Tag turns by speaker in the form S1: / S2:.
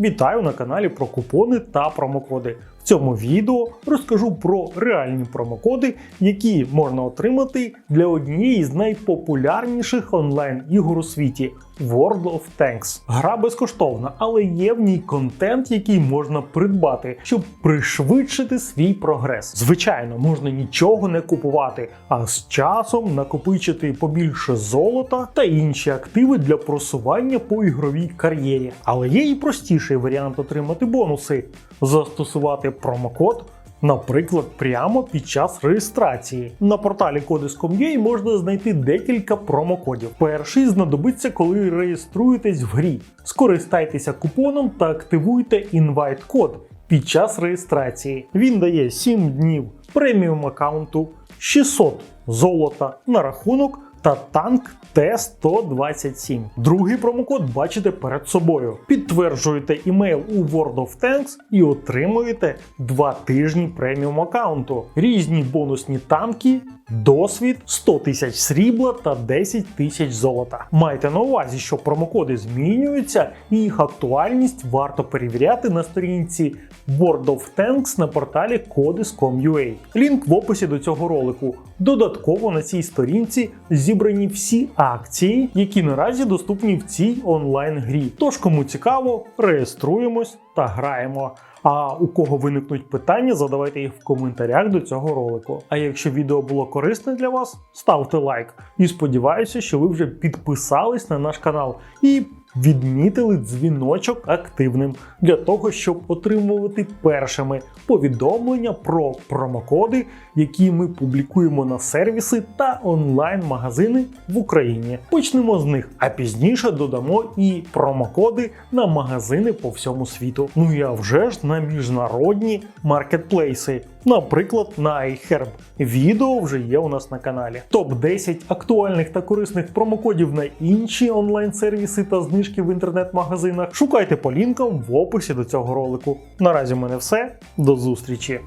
S1: Вітаю на каналі про купони та промокоди. В цьому відео розкажу про реальні промокоди, які можна отримати для однієї з найпопулярніших онлайн-ігор у світі World of Tanks. Гра безкоштовна, але є в ній контент, який можна придбати, щоб пришвидшити свій прогрес. Звичайно, можна нічого не купувати, а з часом накопичити побільше золота та інші активи для просування по ігровій кар'єрі. Але є і простіший варіант отримати бонуси: застосувати промокод. Наприклад, прямо під час реєстрації на порталі Codis.com.ua можна знайти декілька промокодів. Перший знадобиться, коли реєструєтесь в грі. Скористайтеся купоном та активуйте інвайт-код під час реєстрації. Він дає 7 днів преміум аккаунту, 600 золота на рахунок та танк Т-127. Другий промокод бачите перед собою. Підтверджуєте імейл у World of Tanks і отримуєте 2 тижні преміум аккаунту, різні бонусні танки, досвід, 100 тисяч срібла та 10 тисяч золота. Майте на увазі, що промокоди змінюються і їх актуальність варто перевіряти на сторінці World of Tanks на порталі Codis.com.ua. Лінк в описі до цього ролику. Додатково на цій сторінці зібрані всі акції, які наразі доступні в цій онлайн-грі. Тож, кому цікаво, реєструємось та граємо. А у кого виникнуть питання, задавайте їх в коментарях до цього ролику. А якщо відео було корисне для вас, ставте лайк. І сподіваюся, що ви вже підписались на наш канал і відмітили дзвіночок активним для того, щоб отримувати першими повідомлення про промокоди, які ми публікуємо на сервіси та онлайн-магазини в Україні. Почнемо з них, а пізніше додамо і промокоди на магазини по всьому світу. Ну і а вже ж на міжнародні маркетплейси. Наприклад, на iHerb. Відео вже є у нас на каналі. Топ 10 актуальних та корисних промокодів на інші онлайн-сервіси та знижки в інтернет-магазинах. Шукайте по лінкам в описі до цього ролику. Наразі в мене все. До зустрічі!